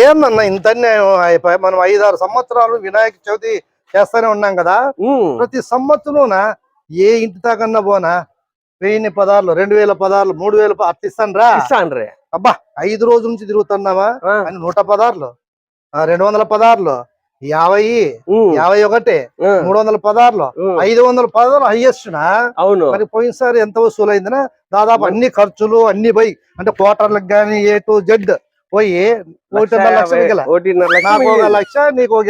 ఏందన్నా ఇంత అన్యాయం? అయిపోయి మనం ఐదారు సంవత్సరాలు వినాయక చవితి చేస్తానే ఉన్నాం కదా? ప్రతి సంవత్సరం ఏ ఇంటి దాకన్నా పోనా? వెయ్యి పదార్లు రెండు వేల పదార్లు మూడు వేల అట్లా ఇస్తాను రా ఇస్తాను రే అబ్బా ఐదు రోజుల నుంచి తిరుగుతున్నావా? అని నూట పదార్లు రెండు వందల పదార్లు యాభై యాభై ఒకటి మూడు వందల పదార్లు ఐదు వందల పదార్లు హైయెస్ట్ నా అవును. మరి పోయినసారి ఎంత వసూలు అయిందినా దాదాపు అన్ని ఖర్చులు అన్ని పోయి అంటే క్వార్టర్లకు గానీ ఏ టు జెడ్ పోయి ఒకటిన్నర లక్ష మిగిల ఒకటిన్నర లక్ష నాకు. లక్ష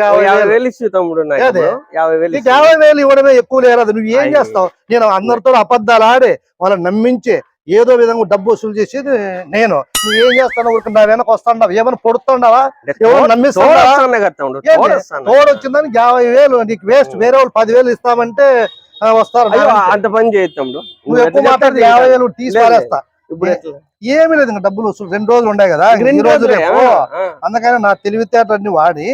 యాభై వేలు. ఇచ్చి తమ్ముడు. యాభై వేలు. యాభై ఇవ్వడమే ఎక్కువ లేరదు నువ్వు ఏం. చేస్తావు నేను అందరితో అబద్ధాలు ఆడి వాళ్ళని నమ్మించి ఏదో విధంగా డబ్బు వసూలు చేసేది నేను నువ్వు ఏం ఊరికి నా వెనక వస్తాండవు ఏమైనా పొడుతుండవా ఎవరు తోడు- నమ్మిస్తావా? తోడు వస్తానే కదా తమ్ముడు ఏంది? తోడు వస్తాను. తోడు వచ్చిందని యాభై వేలు నీకు వేస్ట్ వేరే వాళ్ళు పదివేలు ఇస్తామంటే వస్తారు. అంత పని తమ్ముడు నువ్వు ఎక్కువ మాట్లాడితే యాభై. వేలు తీసి పారేస్తా ఇప్పుడు? ఏమీ లేదు ఇంకా డబ్బులు వసూలు. రెండు రోజులు ఉండే కదా. ఈ రెండు రోజు రోజులే, రేపు. అందుకని నా తెలివితేటలన్నీ వాడి.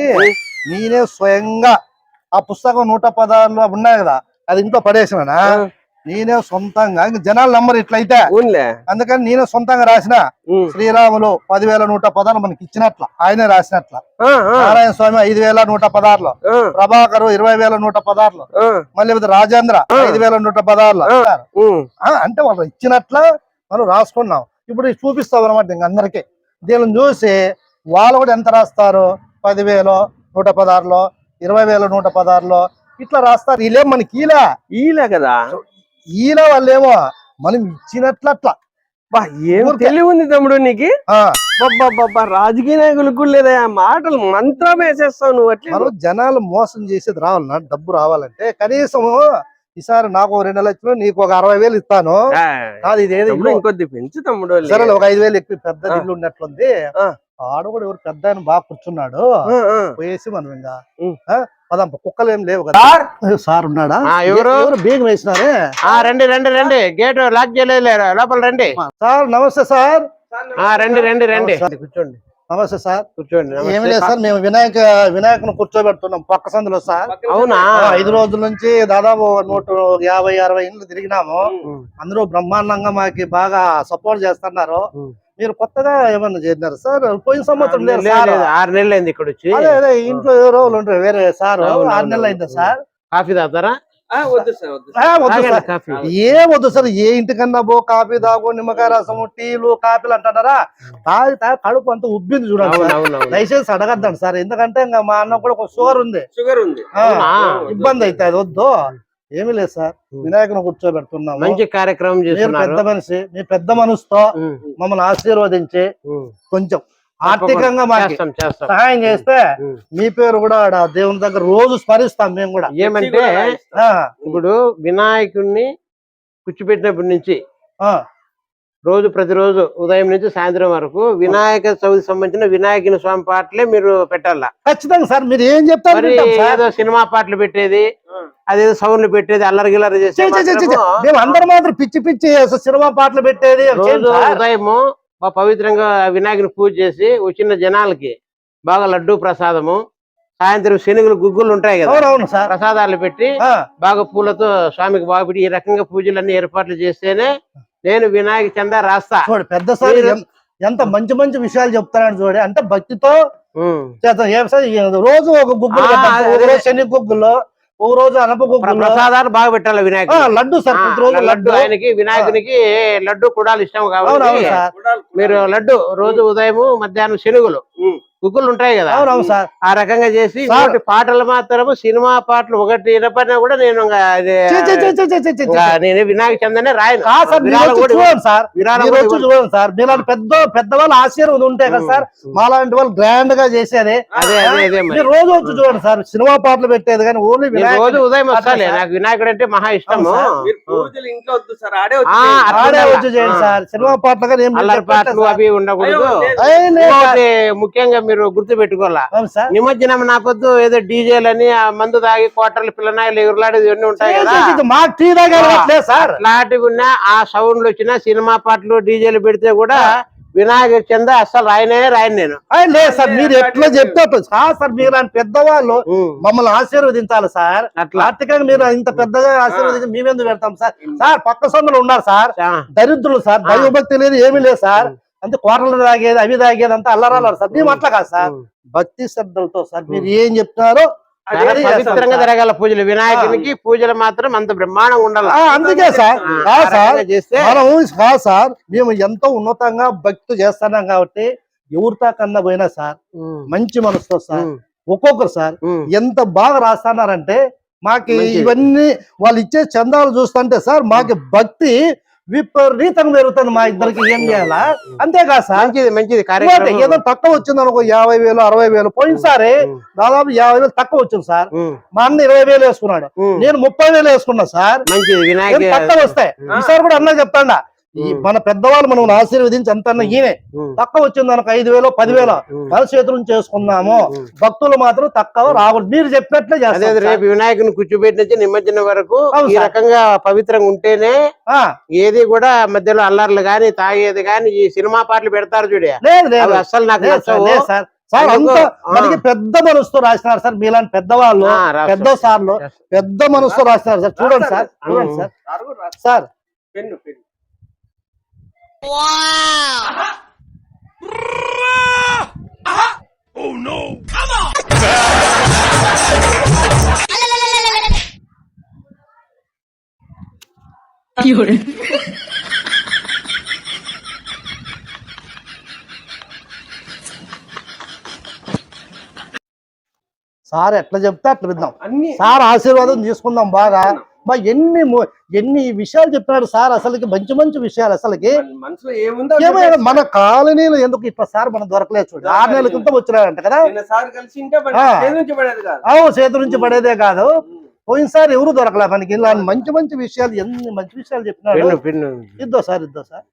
నేనే స్వయంగా ఆ పుస్తకం నూట పదార్లు అవి ఉన్నాయి కదా అది ఇంట్లో పడేసినా నేనే సొంతంగా ఇంక జనాల నంబర్ ఇట్లయితే. అందుకని నేనే సొంతంగా రాసిన శ్రీరాములు పదివేల నూట పదార్లు మనకి ఇచ్చినట్ల ఆయనే రాసినట్ల. నారాయణ స్వామి ఐదు వేల నూట పదార్లు ప్రభాకరు ఇరవై వేల నూట పదార్లు మళ్ళీ రాజేంద్ర. ఐదు వేల నూట పదార్లు అంటే వాళ్ళు ఇచ్చినట్ల మనం రాసుకున్నాం. ఇప్పుడు చూపిస్తాం అనమాట ఇంక అందరికి. దీనిని చూసి వాళ్ళు కూడా ఎంత రాస్తారు? పదివేలు నూట పదార్లు ఇరవై వేల నూట పదార్లు ఇట్లా రాస్తారు. వీళ్ళే మనకి ఈలే? ఈలే కదా. ఈలే వాళ్ళేమో మనం ఇచ్చినట్లు అట్లా బా ఏం ఊరికే. తెలివి ఉంది తమ్ముడు నీకు? బాబా రాజకీయ నాయకులకు కూడా లేదా? మాటలు మంత్రం వేసేస్తావు నువ్వు అట్లా. జనాలు మోసం చేసేది రావాలన్నా డబ్బు రావాలంటే కనీసం ఈసారి నాకు రెండు లక్షలు నీకు ఒక అరవై వేలు ఇస్తాను. కాదు ఇదేది ఇంకొద్ది పెంచు తమ్ముడు సరే ఒక ఐదు వేలు ఎక్కువ పెద్ద. ఇల్లు ఉన్నట్లుంది. కూడా ఎవరు పెద్ద ఆయన బాగా కూర్చున్నాడు. పోయేసి మనం ఇంకా ఉం. ఆ, పదాం కుక్కలు ఏం లేవు కదా. సార్? ఉన్నాడా? ఎవరు? బీగం వేసినారే? ఆ రండి రండి రండి. గేట్ లాక్ చేయలేదు లోపల రండి. సార్ నమస్తే సార్. ఆ రండి రండి రండి. కూర్చోండి. నమస్తే సార్. కూర్చోండి. ఏమి లేదు సార్ మేము వినాయక వినాయకుని కూర్చోబెడుతున్నాం పక్క సందులో సార్. అవునా? ఐదు రోజుల నుంచి దాదాపు నూట యాభై అరవై ఇండ్లు తిరిగినాము. అందరూ బ్రహ్మాండంగా మాకి బాగా సపోర్ట్ చేస్తున్నారు. మీరు కొత్తగా ఏమన్నా చేసినారు సార్? పోయిన సంవత్సరం లేదు, ఆరు నెలలు అయింది ఇక్కడ వచ్చి అదే అదే ఇంట్లో ఏ రోజులు ఉంటారు వేరే సార్. ఆరు నెలలు అయిందా. సార్? కాఫీ తాగుతారా? ఏం వద్దు సార్ ఏ ఇంటికన్నా పో కాఫీ తాగు నిమ్మకాయ రసము టీలు కాఫీలు అంటున్నారా? తాగి తాగి కడుపు అంతా ఉబ్బింది చూడండి. దయచేసి అడగద్దండి సార్ ఎందుకంటే ఇంకా మా అన్న కూడా ఒక షుగర్ ఉంది. షుగర్ ఉంది? ఇబ్బంది అయితే అది వద్దు. ఏమీ లేదు సార్. వినాయకుని కూర్చోబెడుతున్నాము. మంచి కార్యక్రమం మీరు పెద్ద మనిషి మీ పెద్ద మనసుతో మమ్మల్ని ఆశీర్వదించి. కొంచెం ఆర్థికంగా సహాయం చేస్తే. మీ పేరు కూడా ఆడ దేవుని దగ్గర రోజు స్మరిస్తాం మేము కూడా ఏమంటే ఇప్పుడు వినాయకుడిని కూర్చోబెట్టినప్పటి నుంచి ఆ, రోజు ప్రతిరోజు ఉదయం నుంచి సాయంత్రం వరకు వినాయక చవితి సంబంధించిన వినాయకుని స్వామి పాటలే మీరు పెట్టాలా ఖచ్చితంగా సార్ మీరు ఏం చెప్తారు. ఏదో సినిమా పాటలు పెట్టేది అదేదో సౌండ్లు పెట్టేది అల్లరి గిల్లరి చేసి ఛీ, ఛీ, ఛీ, ఛీ, ఛీ. మేము అందరం మాత్రం పిచ్చి పిచ్చి సినిమా పాటలు పెట్టేది రోజు. ఉదయము బా పవిత్రంగా వినాయకుని పూజ చేసి వచ్చిన జనాలకి బాగా లడ్డు ప్రసాదము. సాయంత్రం శనుగులు గుగ్గులు ఉంటాయి కదా. ప్రసాదాలు పెట్టి బాగా పూలతో స్వామికి బాగా పెట్టి ఈ రకంగా పూజలన్నీ ఏర్పాట్లు చేస్తేనే నేను వినాయక చందా రాస్తా. చూడు పెద్ద ఎంత మంచి మంచి విషయాలు చెప్తారని చూడండి అంటే భక్తితో రోజు ఒక గుగ్గులు శని గుగ్గులు ఒక రోజు అనప ప్ర- గుగ్గులు ప్రసాదాలు బాగా పెట్టాలి ఆ, వినాయకుడు లడ్డు సార్ ప్రతి రోజు లడ్డు ఆయనకి వినాయకునికి లడ్డు కూడా ఇష్టం కాబట్టి సార్. మీరు లడ్డు రోజు ఉదయము మధ్యాహ్నం శనుగులు. గుగ్గులు ఉంటాయి కదా. అవునవును సార్. ఆ రకంగా చేసి పాటలు మాత్రము సినిమా పాటలు ఒకటి వినపడినా కూడా నేను నేను వినాయక చందనే రాయను. కా సార్ చూడండి సార్. చూడండి పెద్ద పెద్ద వాళ్ళ ఆశీర్వాదం ఉంటే కదా సార్. మాలాంటి వాళ్ళు గ్రాండ్గా చేసేది. అదే అదే అదే మరి. మీరు రోజు వచ్చి చూడండి సార్. సినిమా పాటలు పెట్టేది కానీ ఓన్లీ రోజు ఉదయం వస్తాలే. సార్. నాకు వినాయకుడు అంటే మహా ఇష్టము. అవును సార్. మీరు పూజలు ఇంట్లో వద్దు సార్. ఆడే వచ్చి చేయండి. సార్. సినిమా పాటలు కానీ పాటలు. అవి ఉండకూడదు. ముఖ్యంగా మీరు గుర్తు పెట్టుకోవాలా నిమజ్జనం నాకొద్దు ఏదో డీజేలని ఆ మందు తాగి కోటర్లు పిల్లనాయలు ఎగురులాడేది ఇవన్నీ ఉంటాయి కదా. టీ లేదు సార్. ఉన్నా ఆ సౌండ్లు వచ్చినా సినిమా పాటలు డీజేలు పెడితే కూడా వినాయక చంద అస్సలు రాయనే రాయను నేను. లేదు సార్ మీరు ఎట్లా చెప్తే. సార్ సార్ మీరు లాంటి పెద్దవాళ్ళు. మమ్మల్ని ఆశీర్వదించాలి సార్. అట్లా. ఆర్థికంగా మీరు ఇంత పెద్దగా ఆశీర్వదించి మేమెందుకు పెడతాం సార్? సార్ పక్క సొందలు ఉన్నారు సార్. దరిద్రులు సార్. దైవభక్తి లేదు ఏమీ లేదు సార్. అంతే కోటలు తాగేది అవి తాగేది అంతా అల్లరాలు సార్ మేము అట్లా కాదు సార్. భక్తి శ్రద్ధలతో సార్ మీరు ఏం చేస్తాం పవిత్రంగా. జరగాల పూజలు. వినాయకునికి పూజలు మాత్రం అంత బ్రహ్మాండంగా ఉండాలి. అందుకే సార్. సార్. మనం కాదు సార్. మేము ఎంతో ఉన్నతంగా భక్తి చేస్తున్నాం కాబట్టి ఎవరితో కన్నా పోయినా సార్ మంచి మనసుతో సార్ ఒక్కొక్కరు సార్. ఎంత బాగా రాస్తున్నారంటే మాకు. ఇవన్నీ వాళ్ళు ఇచ్చే చందాలు చూస్తుంటే సార్ మాకు భక్తి విపరీతంగా పెరుగుతుంది మా ఇద్దరికి ఏం చేయాలా? అంతేకాదు సార్? మంచిది మంచిది. ఇంకోటి కార్యక్రమం. ఏదో తక్కువ వచ్చింది అనుకో యాభై వేలు అరవై వేలు. పోయినసారి దాదాపు యాభై వేలు తక్కువ వచ్చింది సార్. మా అన్న ఇరవై వేలు వేసుకున్నాడు. నేను ముప్పై వేలు వేసుకున్నా సార్. మంచిది ఏం వినాయక తక్కువ వస్తాయి? ఈసారి కూడా అన్న చెప్తాడా. మన పెద్దవాళ్ళు మనం ఆశీర్వదించి అంత ఈయనే. తక్కువ వచ్చింది అనుకో ఐదు వేలు పదివేలు ఉమ్. మన చేతులు చేసుకున్నాము. భక్తులు మాత్రం తక్కువ రాకూడదు. మీరు చెప్పినట్లే చేస్తారు. రేపు వినాయకుని కూర్చోబెట్టి నుంచి నిమజ్జనం వరకు ఈ. రకంగా పవిత్రంగా ఉంటేనే ఏది కూడా మధ్యలో అల్లర్లు గాని తాగేది గాని ఈ సినిమా పాటలు పెడతారు చూడే. లేదు లేదు. అవి అస్సలు నాకు సార్, నచ్చవు. సార్. అంత. మనకి పెద్ద మనసుతో రాసినారు సార్ మీలాంటి పెద్దవాళ్ళు. పెద్ద సార్లు పెద్ద మనసుతో రాసినారు సార్. చూడండి సార్ చూడండి sir. Sir. Pen pen sir ఎట్లా చెప్తే అట్లా విద్దాం అన్ని సార్ ఆశీర్వాదం తీసుకుందాం బాగా బా ఎన్ని ము- ఎన్ని విషయాలు చెప్పినాడు సార్ అసలుకి? మంచి మంచి విషయాలు అసలుకి. మన మనసులో ఏముందో ఏమైనా మన కాలనీలో ఎందుకు ఇట్లా సార్ మనం దొరకలేదు చూడు? ఆరు నెలల క్రితం వచ్చినాడంట కదా? సార్ కలిసి ఉంటే పడే- ఆ. చేతి నుంచి పడేది కాదు. అవు చేతి నుంచి పడేదే కాదు. పోయినసారి ఎవరు దొరకలే మనకి? ఇలా మంచి మంచి విషయాలు ఎన్ని మంచి విషయాలు చెప్పినాడు ఇద్దో సార్ ఇద్దో సార్.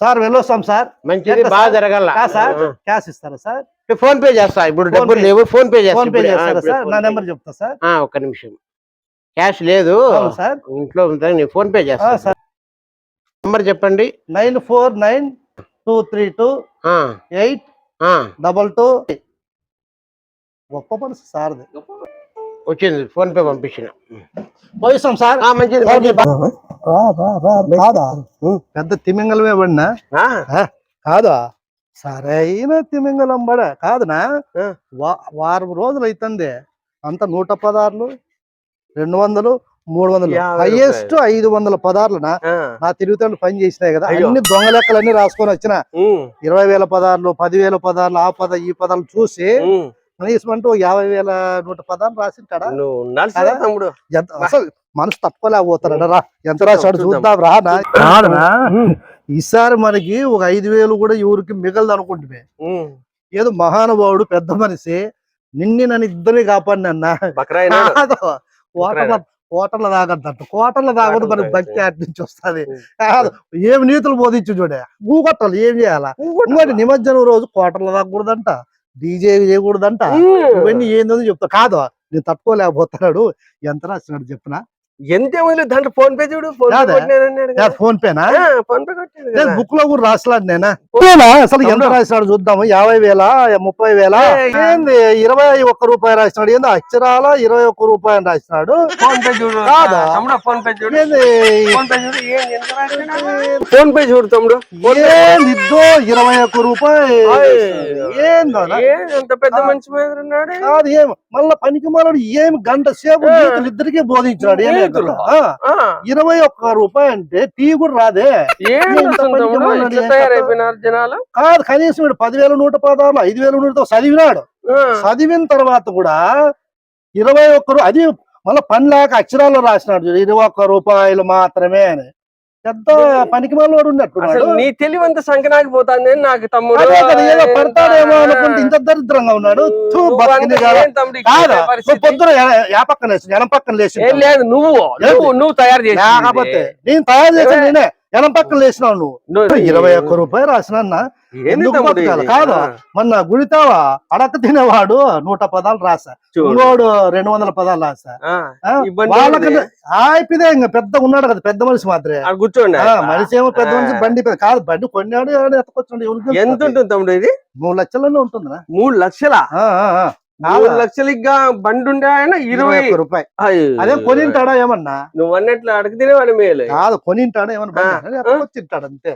సార్ వెళ్ళొస్తాం సార్. మంచిది ఎంత బాగా సార్? జరగాల. సార్. క్యాష్ ఇస్తారా సార్? ఫోన్ పే చేస్తా. ఇప్పుడు డబ్బులు. లేవు ఫోన్ పే చేస్తా ఫోన్ పే చేస్తారా సార్ నా. నెంబర్ చెప్తా సార్. ఆ, ఒక్క నిమిషం. క్యాష్ లేదు. అవును సార్. ఇంట్లో ఉందా నేను ఫోన్ పే చేస్తా. సార్. నంబర్ చెప్పండి. Nine four nine two three two ఆ, ఎయిట్ ఆ, డబల్ టూ. గొప్ప మనసు సార్ది. వచ్చింది ఫోన్ పే పంపించిన. పోయిస్తాం సార్. ఆ, మంచిది పెద్ద తిమింగలమే పడినా ఆ, కాదా? సరైన తిమింగలం పడ కాదునా? వారం రోజులు అవుతుంది అంత నూట పదార్లు రెండు వందలు మూడు వందలు. హైయెస్ట్ ఐదు వందల పదార్లునా? నా తిరుగుతాడు పని చేసినాయి కదా. అన్ని దొంగ లెక్కలన్నీ రాసుకొని వచ్చిన ఇరవై వేల పదార్లు పదివేల పదార్లు ఆ పద ఈ పదాలు చూసి అంటూ యాభై వేల నూట పదార్లు రాసింటాడా? నువ్వు కదా? తమ్ముడు. ఎంత అసలు మనసు తప్పలేకపోతాడు రా ఎంత రాశాడు చూద్దాం. చూద్దాం రా నా. కాదునా ఈసారి మనకి ఒక ఐదు వేలు కూడా ఎవరికి మిగలదు అనుకుంటుమే. ఏదో మహానుభావుడు పెద్ద మనిషి నిన్ని నన్ను ఇద్దరిని కాపాడి అన్న. కాదు కోటల తాగద్దంట కోటల తాగదు మనకి భక్తి అటు నుంచి వస్తుంది. ఏమి నీతులు బోధించు చూడే. గూగొట్టాలి ఏం చేయాలా? ఇంకోటి నిమజ్జనం రోజు కోటలు తాగకూడదంట డీజే చేయకూడదంట. ఇవన్నీ ఏందో చెప్తా కాదు నేను తట్టుకోలేకపోతున్నాడు ఎంత రాసినాడు చెప్పిన? ఎంత ఏమైనా దాంట్లో ఫోన్ పే చూడు ఫోన్ పే. ఫోన్ పేనా ఆ, ఫోన్ పే కొట్టాడు. బుక్లో కూడా రాసలాడు నేనా? అసలు ఎంత. రాసినాడు చూద్దాము. యాభై వేల ముప్పై వేల. ఏంది? ఇరవై ఒక్క రూపాయి రాసినాడు. ఏంది? అక్షరాల ఇరవై ఒక్క రూపాయి అని రాసినాడు. ఫోన్ పే చూడు. కాదా? తమ్ముడు ఫోన్ పే చూడు. ఏంది? ఫోన్ పే చూడు. ఏం? ఫోన్ పే చూడు తమ్ముడు ఏంది ఇద్దో ఇరవై ఒక్క రూపాయి. ఏందో? ఏం ఎంత పెద్ద మంచి మీద ఉన్నాడు? కాదు ఏం? మళ్ళా పనికి మాలాడు ఏమి గంట సేపు ఇద్దరికే బోధించాడు. ఏం ఆ, ఇరవై ఒక్క రూపాయి అంటే టీ కూడా రాదే. తయారైపోయినారు జనాలు? కాదు కనీసం వీడు పదివేల నూట పదాలు ఐదు వేల నూట చదివినాడు చదివిన తర్వాత కూడా ఇరవై ఒక్క అది మళ్ళీ పని లేక అక్షరాల్లో రాసినాడు ఇరవై ఒక్క రూపాయలు మాత్రమే అని. పెద్ద పనికి వాడు ఉన్నట్టున్నాడు అసలు నీ తెలివంత సంకనాకి పోతాంది నాకు తమ్ముడు ఏదో పడతాడేమో అనుకుంటే ఇంత దరిద్రంగా ఉన్నాడు. పొద్దున యా పక్కన లేచి ఎనం పక్కన లేచి లేదు నువ్వు. నువ్వు తయారు చేసి లేకపోతే నేను తయారు చేసిన నేనే. ఎనం పక్కన లేచినావు నువ్వు. ఇరవై ఒక్క రూపాయలు రాసిన ఎందుకు బతకాలి? కాదు. మొన్న గుడితావా అడక తినేవాడు నూట పదాలు రాసా. ఇంకోడు రెండు వందల పదాలు రాసా. వాళ్ళకి ఉంది. ఆయిపిదే ఇంకా పెద్ద ఉన్నాడు కదా పెద్ద మనిషి మాత్రమే. కూర్చోండి మనిషి ఏమో పెద్ద మనిషి. బండి కాదు బండి కొన్నాడు ఎత్తుకొచ్చాడు ఎంత? ఉంటుంది తమ్ముడు ఇది? మూడు లక్షలనే ఉంటుందిరా. మూడు లక్షల? మూడు లక్షలకి బండి ఆయన ఇరవై రూపాయి. అదే కొనింటాడా ఏమన్నా? నువ్వు అన్నట్లు అడిగితేనే వాడి మేలు. కాదు కొనింటాడా ఏమన్నా తింటాడు అంతే.